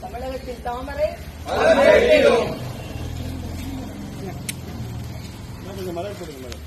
தமிழகத்தில் தாமரை மலர் போடுங்க madam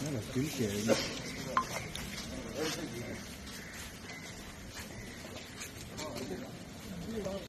Not a douche egg.